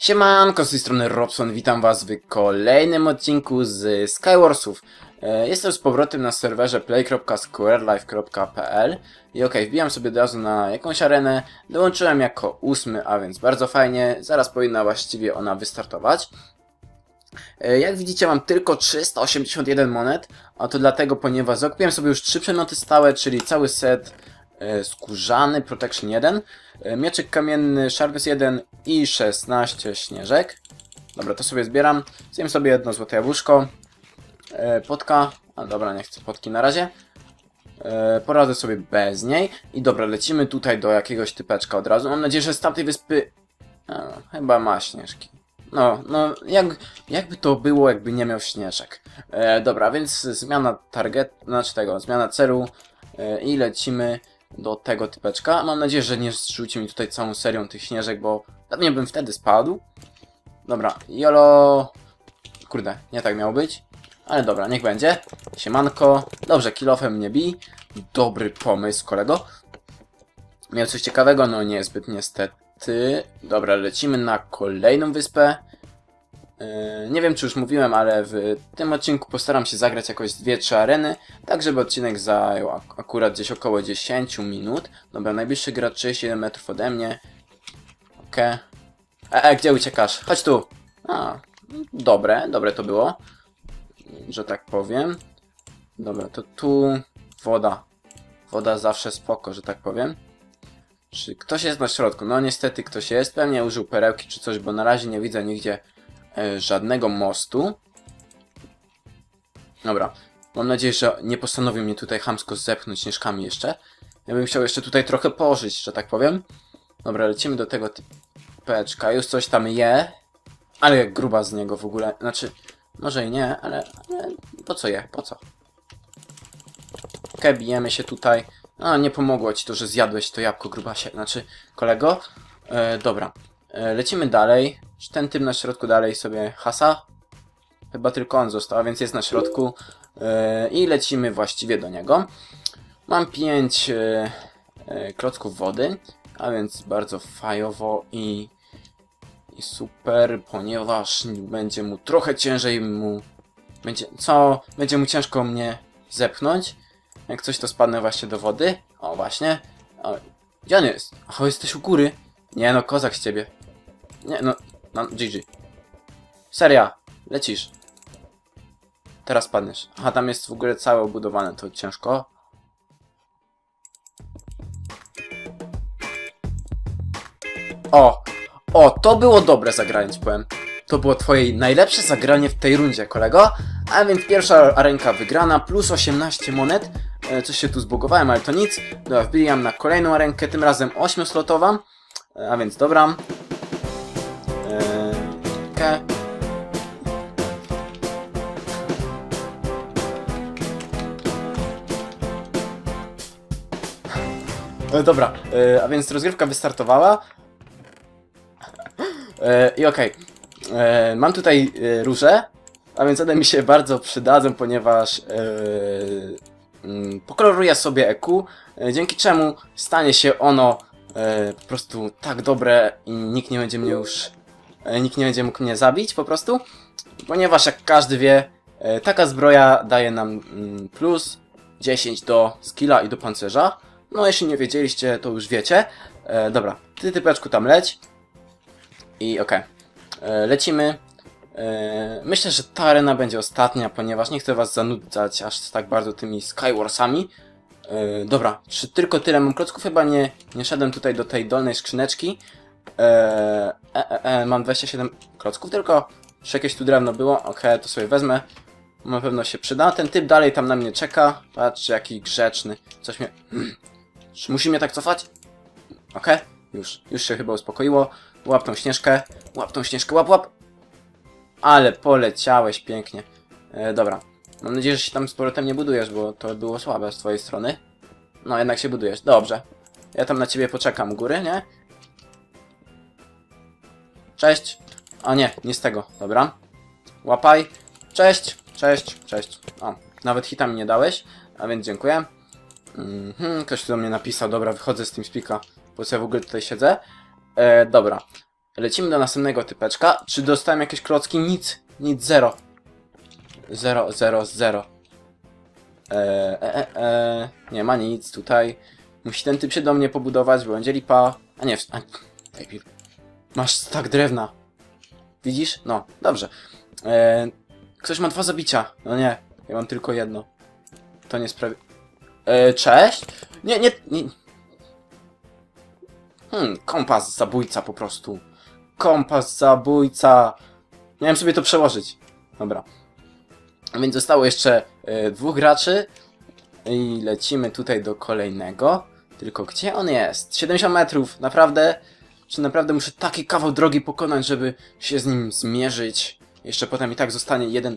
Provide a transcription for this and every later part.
Siemanko, z tej strony Robson, witam was w kolejnym odcinku z Skywarsów. E, Jestem z powrotem na serwerze play.squarelife.pl i okej, wbijam sobie od razu na jakąś arenę, dołączyłem jako ósmy, a więc bardzo fajnie, zaraz powinna właściwie ona wystartować. E, Jak widzicie mam tylko 381 monet, a to dlatego, ponieważ zakupiłem sobie już trzy przedmioty stałe, czyli cały set skórzany Protection 1, e, mieczyk kamienny Sharpness 1 i 16 śnieżek. Dobra, to sobie zbieram. Zjem sobie jedno złote jabłuszko. E, potka. A dobra, nie chcę potki na razie. E, poradzę sobie bez niej. I dobra, lecimy tutaj do jakiegoś typeczka od razu. Mam nadzieję, że z tamtej wyspy... A, chyba ma śnieżki. No, no, jak, jakby to było, jakby nie miał śnieżek. E, dobra, więc zmiana target, znaczy tego, zmiana celu e, i lecimy do tego typeczka. Mam nadzieję, że nie zrzuci mi tutaj całą serią tych śnieżek, bo pewnie bym wtedy spadł. Dobra, jolo... Kurde, nie tak miało być. Ale dobra, niech będzie. Siemanko. Dobrze, kilofem mnie bij. Dobry pomysł, kolego. Miał coś ciekawego? No niezbyt niestety. Dobra, lecimy na kolejną wyspę. Yy, nie wiem, czy już mówiłem, ale w tym odcinku postaram się zagrać jakoś 2-3 areny, tak żeby odcinek zajął ak akurat gdzieś około 10 minut. Dobra, najbliższy gracz 37 metrów ode mnie. Okej. E, e, gdzie uciekasz? Chodź tu. A, dobre, dobre to było. Że tak powiem. Dobra, to tu woda. Woda zawsze spoko, że tak powiem. Czy ktoś jest na środku? No niestety ktoś jest. Pewnie użył perełki czy coś, bo na razie nie widzę nigdzie żadnego mostu. Dobra. Mam nadzieję, że nie postanowił mnie tutaj chamsko zepchnąć śnieżkami jeszcze. Ja bym chciał jeszcze tutaj trochę pożyć, że tak powiem. Dobra, lecimy do tego typeczka. Już coś tam je. Ale jak gruba z niego w ogóle. Znaczy, może i nie, ale, ale po co je? Po co? Okej, bijemy się tutaj. A, nie pomogło ci to, że zjadłeś to jabłko grubasie. Znaczy, kolego. E, dobra. E, lecimy dalej. Ten typ na środku dalej sobie hasa? Chyba tylko on został, więc jest na środku. E, I lecimy właściwie do niego. Mam pięć e, e, klocków wody, a więc bardzo fajowo i, i super, ponieważ będzie mu trochę ciężej mu... Będzie, co? Będzie mu ciężko mnie zepchnąć. Jak coś to spadnę właśnie do wody. O, właśnie. O, on jest? Ach, jesteś u góry. Nie no, kozak z ciebie. Nie no, no GG. Seria, lecisz. Teraz padniesz. Aha, tam jest w ogóle całe obudowane, to ciężko. O! O, to było dobre zagranie, powiem. To było twoje najlepsze zagranie w tej rundzie, kolego. A więc pierwsza arenka wygrana, plus 18 monet. E, coś się tu zbugowałem, ale to nic. Dobra, wbijam na kolejną arenkę, tym razem 8-slotową. E, a więc dobra. E, dobra, e, a więc rozgrywka wystartowała. E, I okej. E, Mam tutaj e, róże, a więc one mi się bardzo przydadzą, ponieważ mm, pokoloruję sobie EQ, dzięki czemu stanie się ono po prostu tak dobre i nikt nie będzie mnie już, nikt nie będzie mógł mnie zabić po prostu, ponieważ jak każdy wie, taka zbroja daje nam mm, plus 10 do skilla i do pancerza. No jeśli nie wiedzieliście, to już wiecie. E, dobra, ty typeczku tam leć. I okej. E, Lecimy. E, Myślę, że ta arena będzie ostatnia, ponieważ nie chcę was zanudzać aż tak bardzo tymi Skywarsami. E, Dobra, czy tylko tyle mam klocków? Chyba nie, nie szedłem tutaj do tej dolnej skrzyneczki. E, e, e, e, mam 27 klocków, tylko czy jakieś tu drewno było? Okej, to sobie wezmę. Na pewno się przyda. Ten typ dalej tam na mnie czeka. Patrzcie, jaki grzeczny. Coś mnie... Czy musi mnie tak cofać? Okej, już. Już się chyba uspokoiło. Łap tą śnieżkę. Łap tą śnieżkę, łap, łap. Ale poleciałeś pięknie. E, dobra. Mam nadzieję, że się tam z powrotem nie budujesz, bo to było słabe z twojej strony. No, jednak się budujesz. Dobrze. Ja tam na ciebie poczekam góry, nie? Cześć. A nie, nie z tego. Dobra. Łapaj. Cześć. Cześć. Cześć. O, nawet hita mi nie dałeś, a więc dziękuję. Mhm, ktoś tu do mnie napisał. Dobra, wychodzę z tym spika. Po co ja w ogóle tutaj siedzę? E, dobra. Lecimy do następnego typeczka. Czy dostałem jakieś klocki? Nic. Nic, zero. Zero, zero, zero. Eee, e, e, e, nie ma nic tutaj. Musi ten typ się do mnie pobudować, bo będzie lipa. A nie, a, debil. Masz stak drewna. Widzisz? No, dobrze. Eee, ktoś ma dwa zabicia. No nie, ja mam tylko jedno. To nie Eee, cześć? Nie, nie, nie... Hmm, kompas zabójca po prostu. Kompas zabójca. Miałem sobie to przełożyć. Dobra. Więc zostało jeszcze e, dwóch graczy. I lecimy tutaj do kolejnego. Tylko gdzie on jest? 70 metrów. Naprawdę? Czy naprawdę muszę taki kawał drogi pokonać, żeby się z nim zmierzyć? Jeszcze potem i tak zostanie jeden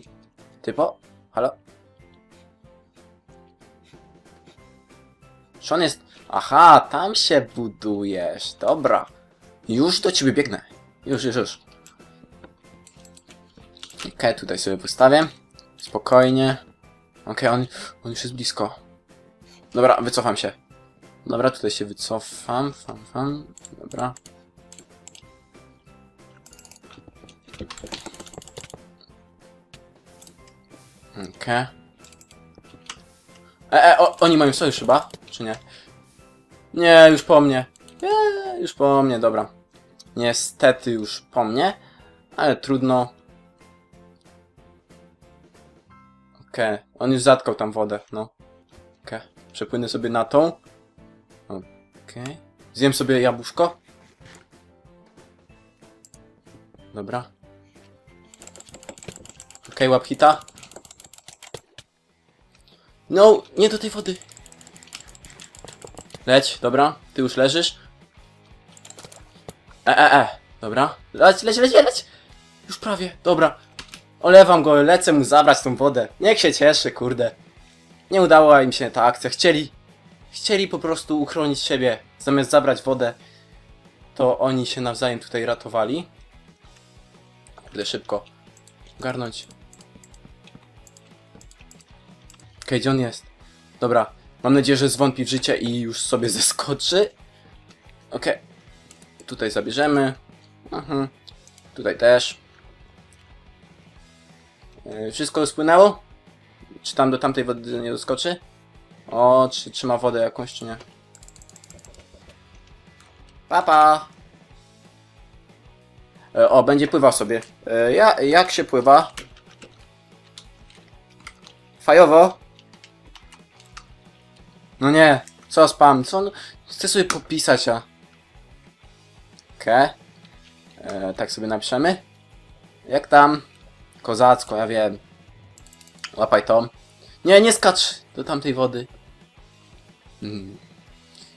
typo. Halo? Czy on jest... Aha, tam się budujesz. Dobra. Już do ciebie biegnę. Już, już, już. Okej, tutaj sobie postawię. Spokojnie. Okej, on, on już jest blisko. Dobra, wycofam się. Dobra, tutaj się wycofam. Fam, fam. Dobra. Okej. E, e, o, oni mają sojusz chyba? Czy nie? Nie, już po mnie. Nie, już po mnie, dobra. Niestety już po mnie, ale trudno. Okej, on już zatkał tam wodę, no. Okej, przepłynę sobie na tą. Okej. Zjem sobie jabłuszko. Dobra. Okej, łap hita. No, nie do tej wody. Leć, dobra, ty już leżysz. E, e, e, dobra. Leć, leć, leć, leć. Już prawie, dobra. Olewam go, lecę mu zabrać tą wodę. Niech się cieszy, kurde. Nie udała im się ta akcja. Chcieli, chcieli po prostu uchronić siebie. Zamiast zabrać wodę, to oni się nawzajem tutaj ratowali. Kurde, szybko. Garnąć. Okej, gdzie on jest? Dobra, mam nadzieję, że zwątpi w życie i już sobie zeskoczy. Okej. Tutaj zabierzemy. Mhm. Tutaj też. Yy, Wszystko spłynęło? Czy tam do tamtej wody nie doskoczy? O, czy trzyma wodę jakąś, czy nie? Papa! E, O, będzie pływał sobie. E, Ja, jak się pływa? Fajowo? No nie, co spam? Co on... Chcę sobie popisać, a... Okej. E, Tak sobie napiszemy. Jak tam? Kozacko, ja wiem. Łapaj to. Nie, nie skacz do tamtej wody. Hmm.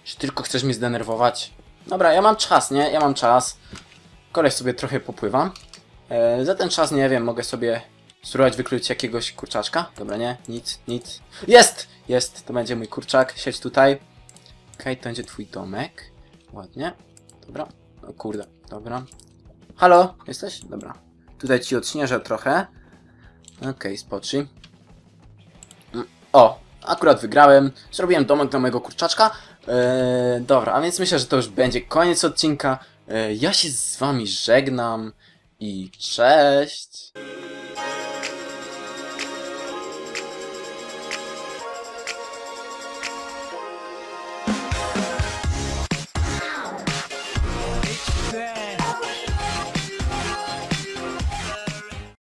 Czy tylko chcesz mnie zdenerwować? Dobra, ja mam czas, nie? Ja mam czas. Koleś sobie trochę popływam. E, za ten czas, nie wiem, mogę sobie spróbować wykluć jakiegoś kurczaczka. Dobra, nie? Nic, nic. Jest! Jest, to będzie mój kurczak. Siedź tutaj. Okej, to będzie twój domek. Ładnie. Dobra. O kurde, dobra. Halo, jesteś? Dobra. Tutaj ci odśnieżę trochę. Okej, spocznij. Mm, O, akurat wygrałem. Zrobiłem domek dla mojego kurczaczka. Eee, dobra, a więc myślę, że to już będzie koniec odcinka. Eee, ja się z wami żegnam i cześć.